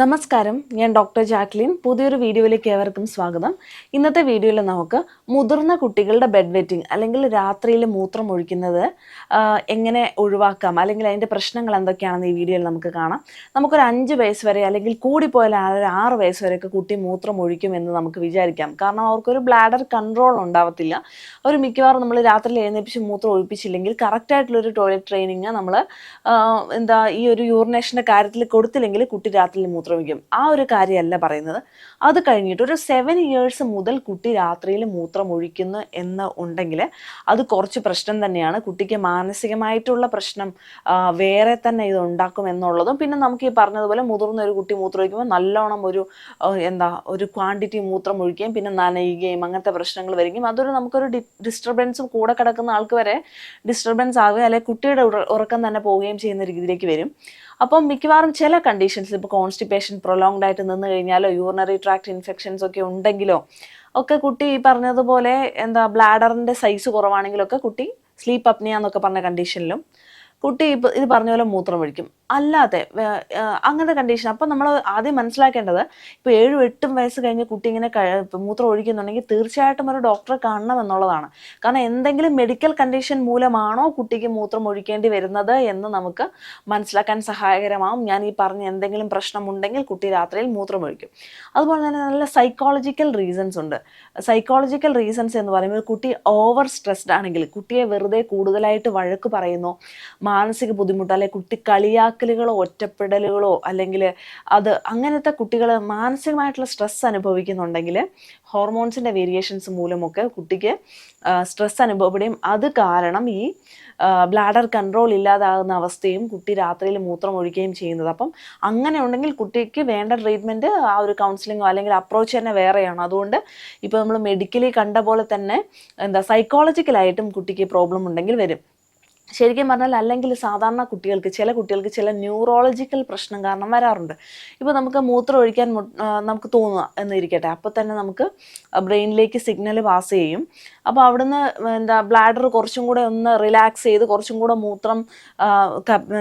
നമസ്കാരം ഞാൻ doctor Jacqueline. പുതിയൊരു വീഡിയോയിലേക്ക് ഏവർക്കും സ്വാഗതം. ഇന്നത്തെ വീഡിയോയിൽ നമുക്ക് മുതിർന്ന കുട്ടികളുടെ ബെഡ് വെറ്റിംഗ് അല്ലെങ്കിൽ രാത്രിയിൽ മൂത്രം ഒഴിക്കുന്നത് എങ്ങനെ ഒഴിവാക്കാം അല്ലെങ്കിൽ അതിന്റെ പ്രശ്നങ്ങൾ എന്തൊക്കെയാണെന്ന് ഈ വീഡിയോയിൽ നമുക്ക് കാണാം. നമുക്കൊരു അഞ്ച് വയസ്സ് വരെ അല്ലെങ്കിൽ കൂടിപ്പോയാൽ ഒരു ആറ് വയസ്സ് വരെയൊക്കെ കുട്ടി മൂത്രം ഒഴിക്കുമെന്ന് നമുക്ക് വിചാരിക്കാം. കാരണം അവർക്കൊരു ബ്ലാഡർ കൺട്രോൾ ഉണ്ടാവത്തില്ല. അവർ മിക്കവാറും നമ്മൾ രാത്രിയിൽ എഴുന്നേപ്പിച്ച് മൂത്രം ഒഴിപ്പിച്ചില്ലെങ്കിൽ കറക്റ്റായിട്ടുള്ളൊരു ടോയ്ലറ്റ് ട്രെയിനിങ് നമ്മൾ എന്താ ഈ ഒരു യൂറിനേഷന്റെ കാര്യത്തിൽ കൊടുത്തില്ലെങ്കിൽ കുട്ടി രാത്രിയിൽ മൂത്രം ഒഴിക്കും ആ ഒരു കാര്യമല്ല പറയുന്നത്. അത് കഴിഞ്ഞിട്ട് ഒരു സെവൻ ഇയേഴ്സ് മുതൽ കുട്ടി രാത്രിയിൽ മൂത്രം ഒഴിക്കുന്നു എന്ന് ഉണ്ടെങ്കിൽ അത് കുറച്ച് പ്രശ്നം തന്നെയാണ്. കുട്ടിക്ക് മാനസികമായിട്ടുള്ള പ്രശ്നം വേറെ തന്നെ ഇത് ഉണ്ടാക്കും എന്നുള്ളതും. പിന്നെ നമുക്ക് ഈ പറഞ്ഞതുപോലെ മുതിർന്ന ഒരു കുട്ടി മൂത്രം ഒഴിക്കുമ്പോൾ നല്ലോണം ഒരു എന്താ ഒരു ക്വാണ്ടിറ്റി മൂത്രം ഒഴിക്കുകയും പിന്നെ നനയുകയും അങ്ങനത്തെ പ്രശ്നങ്ങൾ വരികയും. അതൊരു നമുക്കൊരു ഡിസ്റ്റർബൻസും കൂടെ കിടക്കുന്ന ആൾക്ക് വരെ ഡിസ്റ്റർബൻസ് ആകുകയും അല്ലെങ്കിൽ കുട്ടിയുടെ ഉറക്കം തന്നെ പോവുകയും ചെയ്യുന്ന രീതിയിലേക്ക് വരും. അപ്പം മിക്കവാറും ചില കണ്ടീഷൻസ് ഇപ്പോൾ കോൺസ്റ്റിപ്പേഷൻ പ്രൊലോങ്ഡ് ആയിട്ട് നിന്ന് കഴിഞ്ഞാലോ യൂറിനറി ട്രാക്ട് ഇൻഫെക്ഷൻസ് ഒക്കെ ഉണ്ടെങ്കിലോ ഒക്കെ കുട്ടി ഈ പറഞ്ഞതുപോലെ എന്താ ബ്ലാഡറിന്റെ സൈസ് കുറവാണെങ്കിലൊക്കെ കുട്ടി സ്ലീപ്പ് അപ്നിയ എന്നൊക്കെ പറഞ്ഞ കണ്ടീഷനിലും കുട്ടി ഇപ്പം ഇത് പറഞ്ഞ പോലെ മൂത്രം ഒഴിക്കും. അല്ലാതെ അങ്ങനത്തെ കണ്ടീഷൻ അപ്പം നമ്മൾ ആദ്യം മനസ്സിലാക്കേണ്ടത് ഇപ്പോൾ ഏഴും എട്ടും വയസ്സ് കഴിഞ്ഞ് കുട്ടി ഇങ്ങനെ മൂത്രം ഒഴിക്കുന്നുണ്ടെങ്കിൽ തീർച്ചയായിട്ടും ഒരു ഡോക്ടറെ കാണണം എന്നുള്ളതാണ്. കാരണം എന്തെങ്കിലും മെഡിക്കൽ കണ്ടീഷൻ മൂലമാണോ കുട്ടിക്ക് മൂത്രം ഒഴിക്കേണ്ടി വരുന്നത് എന്ന് നമുക്ക് മനസ്സിലാക്കാൻ സഹായകരമാവും. ഞാൻ ഈ പറഞ്ഞ എന്തെങ്കിലും പ്രശ്നമുണ്ടെങ്കിൽ കുട്ടി രാത്രിയിൽ മൂത്രം ഒഴിക്കും. അതുപോലെ തന്നെ നല്ല സൈക്കോളജിക്കൽ റീസൺസ് ഉണ്ട്. സൈക്കോളജിക്കൽ റീസൺസ് എന്ന് പറയുമ്പോൾ കുട്ടി ഓവർ സ്ട്രെസ്ഡ് ആണെങ്കിൽ കുട്ടിയെ വെറുതെ കൂടുതലായിട്ട് വഴക്ക് പറയുന്നു മാനസിക ബുദ്ധിമുട്ട് അല്ലെങ്കിൽ കുട്ടി കളിയാക്കലുകളോ ഒറ്റപ്പെടലുകളോ അല്ലെങ്കിൽ അത് അങ്ങനത്തെ കുട്ടികൾ മാനസികമായിട്ടുള്ള സ്ട്രെസ് അനുഭവിക്കുന്നുണ്ടെങ്കിൽ ഹോർമോൺസിന്റെ വേരിയേഷൻസ് മൂലമൊക്കെ കുട്ടിക്ക് സ്ട്രെസ് അനുഭവപ്പെടുകയും അത് കാരണം ഈ ബ്ലാഡർ കൺട്രോൾ ഇല്ലാതാകുന്ന അവസ്ഥയും കുട്ടി രാത്രിയിൽ മൂത്രം ഒഴിക്കുകയും ചെയ്യുന്നത്. അപ്പം അങ്ങനെ ഉണ്ടെങ്കിൽ കുട്ടിക്ക് വേണ്ട ട്രീറ്റ്മെന്റ് ആ ഒരു കൗൺസിലിങ്ങോ അല്ലെങ്കിൽ അപ്രോച്ച് തന്നെ വേറെയാണ്. അതുകൊണ്ട് ഇപ്പോൾ നമ്മൾ മെഡിക്കലി കണ്ട പോലെ തന്നെ എന്താ സൈക്കോളജിക്കലായിട്ടും കുട്ടിക്ക് പ്രോബ്ലം ഉണ്ടെങ്കിൽ വരും. ശരിക്കും പറഞ്ഞാൽ അല്ലെങ്കിൽ സാധാരണ കുട്ടികൾക്ക് ചില കുട്ടികൾക്ക് ചില ന്യൂറോളജിക്കൽ പ്രശ്നം കാരണം വരാറുണ്ട്. ഇപ്പോൾ നമുക്ക് മൂത്രം ഒഴിക്കാൻ നമുക്ക് തോന്നുക എന്നിരിക്കട്ടെ. അപ്പോൾ തന്നെ നമുക്ക് ബ്രെയിനിലേക്ക് സിഗ്നൽ പാസ് ചെയ്യും. അപ്പോൾ അവിടുന്ന് എന്താ ബ്ലാഡർ കുറച്ചും കൂടെ ഒന്ന് റിലാക്സ് ചെയ്ത് കുറച്ചും കൂടെ മൂത്രം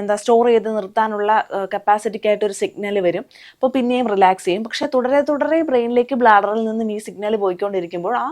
എന്താ സ്റ്റോർ ചെയ്ത് നിർത്താനുള്ള കപ്പാസിറ്റിക്കായിട്ട് ഒരു സിഗ്നൽ വരും. അപ്പോൾ പിന്നെയും റിലാക്സ് ചെയ്യും. പക്ഷേ തുടരെ തുടരെ ബ്രെയിനിലേക്ക് ബ്ലാഡറിൽ നിന്നും ഈ സിഗ്നൽ പോയിക്കൊണ്ടിരിക്കുമ്പോൾ ആ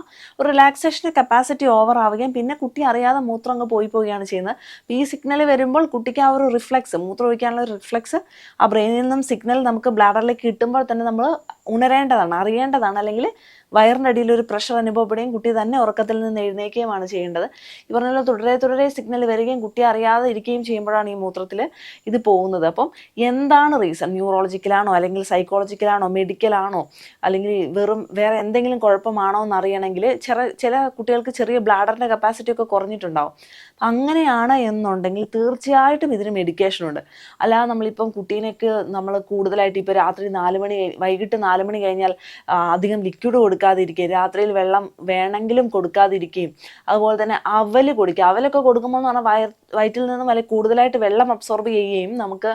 റിലാക്സേഷന്റെ കപ്പാസിറ്റി ഓവർ ആവുകയും പിന്നെ കുട്ടി അറിയാതെ മൂത്രം അങ്ങ് പോയി പോവുകയാണ് ചെയ്യുന്നത്. അപ്പോൾ ഈ സിഗ്നൽ വരുമ്പോൾ കുട്ടിക്ക് ആ ഒരു റിഫ്ലെക്സ് മൂത്രം ഒഴിക്കാനുള്ള റിഫ്ലെക്സ് ആ ബ്രെയിനിൽ നിന്നും സിഗ്നൽ നമുക്ക് ബ്ലാഡറിലേക്ക് കിട്ടുമ്പോൾ തന്നെ നമ്മൾ ഉണരേണ്ടതാണ് അറിയേണ്ടതാണ്. അല്ലെങ്കിൽ വയറിന്റെ അടിയിൽ ഒരു പ്രഷർ അനുഭവപ്പെടുകയും കുട്ടി തന്നെ ഉറക്കത്തിൽ നിന്ന് എഴുന്നേക്കുകയുമാണ് ചെയ്യേണ്ടത്. ഈ പറഞ്ഞ തുടരെ തുടരെ സിഗ്നൽ വരികയും കുട്ടി അറിയാതെ ഇരിക്കുകയും ചെയ്യുമ്പോഴാണ് ഈ മൂത്രത്തിൽ ഇത് പോകുന്നത്. അപ്പം എന്താണ് റീസൺ ന്യൂറോളജിക്കലാണോ അല്ലെങ്കിൽ സൈക്കോളജിക്കലാണോ മെഡിക്കലാണോ അല്ലെങ്കിൽ വെറും വേറെ എന്തെങ്കിലും കുഴപ്പമാണോ എന്ന് അറിയണമെങ്കിൽ ചെറിയ ചില കുട്ടികൾക്ക് ചെറിയ ബ്ലാഡറിന്റെ കപ്പാസിറ്റി ഒക്കെ കുറഞ്ഞിട്ടുണ്ടാവും. അങ്ങനെയാണ് എന്നുണ്ടെങ്കിൽ തീർച്ചയായിട്ടും ഇതിന് മെഡിക്കേഷൻ ഉണ്ട്. അല്ലാതെ നമ്മളിപ്പം കുട്ടീനൊക്കെ നമ്മൾ കൂടുതലായിട്ട് ഇപ്പോൾ രാത്രി നാല് മണി വൈകിട്ട് നാല് മണി കഴിഞ്ഞാൽ അധികം ലിക്വിഡ് കൊടുക്കാതിരിക്കുക രാത്രിയിൽ വെള്ളം വേണമെങ്കിലും കൊടുക്കാതിരിക്കുകയും അതുപോലെ തന്നെ അവൽ കൊടുക്കുക. അവലൊക്കെ കൊടുക്കുമ്പോൾ എന്ന് പറഞ്ഞാൽ വയർ വയറ്റിൽ നിന്നും വല്ല കൂടുതലായിട്ട് വെള്ളം അബ്സോർബ് ചെയ്യുകയും നമുക്ക്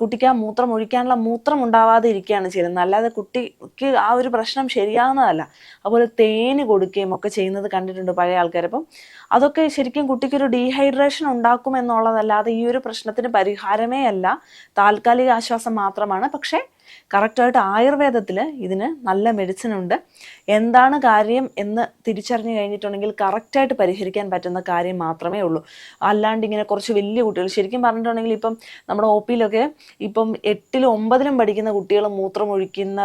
കുട്ടിക്ക് ആ മൂത്രം ഒഴിക്കാനുള്ള മൂത്രം ഉണ്ടാവാതെ ഇരിക്കുകയാണ് ചെയ്യുന്നത്. അല്ലാതെ കുട്ടിക്ക് ആ ഒരു പ്രശ്നം ശരിയാകുന്നതല്ല അതുപോലെ തേന് കൊടുക്കുകയും ഒക്കെ ചെയ്യുന്നത് കണ്ടിട്ടുണ്ട് പഴയ ആൾക്കാർ. അപ്പം അതൊക്കെ ശരിക്കും കുട്ടിക്കൊരു ഡീഹൈഡ്രേഷൻ ഉണ്ടാക്കും എന്നുള്ളതല്ലാതെ ഈ ഒരു പ്രശ്നത്തിന് പരിഹാരമേ അല്ല. താൽക്കാലിക ആശ്വാസം മാത്രമാണ്. പക്ഷേ കറക്റ്റായിട്ട് ആയുർവേദത്തിൽ ഇതിന് നല്ല മെഡിസിൻ ഉണ്ട്. എന്താണ് കാര്യം എന്ന് തിരിച്ചറിഞ്ഞു കഴിഞ്ഞിട്ടുണ്ടെങ്കിൽ കറക്റ്റായിട്ട് പരിഹരിക്കാൻ പറ്റുന്ന കാര്യം മാത്രമേ ഉള്ളൂ. അല്ലാണ്ട് ഇങ്ങനെ കുറച്ച് വലിയ കുട്ടികൾ ശരിക്കും പറഞ്ഞിട്ടുണ്ടെങ്കിൽ ഇപ്പം നമ്മുടെ ഒ പിയിലൊക്കെ ഇപ്പം എട്ടിലും ഒമ്പതിലും പഠിക്കുന്ന കുട്ടികൾ മൂത്രമൊഴിക്കുന്ന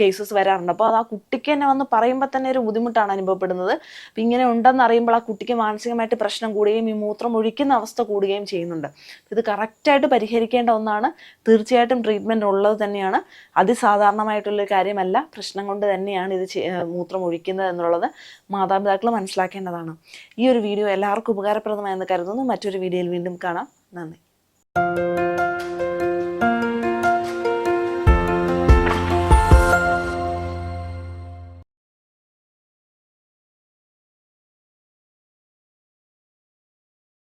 കേസസ് വരാറുണ്ട്. അപ്പോൾ അത് ആ കുട്ടിക്ക് തന്നെ വന്ന് പറയുമ്പോൾ തന്നെ ഒരു ബുദ്ധിമുട്ടാണ് അനുഭവപ്പെടുന്നത്. അപ്പം ഇങ്ങനെ ഉണ്ടെന്ന് അറിയുമ്പോൾ ആ കുട്ടിക്ക് മാനസികമായിട്ട് പ്രശ്നം കൂടുകയും ഈ മൂത്രം ഒഴിക്കുന്ന അവസ്ഥ കൂടുകയും ചെയ്യുന്നുണ്ട്. ഇത് കറക്റ്റായിട്ട് പരിഹരിക്കേണ്ട ഒന്നാണ്. തീർച്ചയായിട്ടും ട്രീറ്റ്മെന്റ് ഉള്ളത് തന്നെയാണ്. അതിസാധാരണമായിട്ടുള്ളൊരു കാര്യമല്ല. പ്രശ്നം കൊണ്ട് തന്നെയാണ് ഇത് മൂത്രം ഒഴിക്കുന്നത് എന്നുള്ളത് മാതാപിതാക്കൾ മനസ്സിലാക്കേണ്ടതാണ്. ഈ ഒരു വീഡിയോ എല്ലാവർക്കും ഉപകാരപ്രദമായെന്ന് കരുതുന്നു. മറ്റൊരു വീഡിയോയിൽ വീണ്ടും കാണാം. നന്ദി.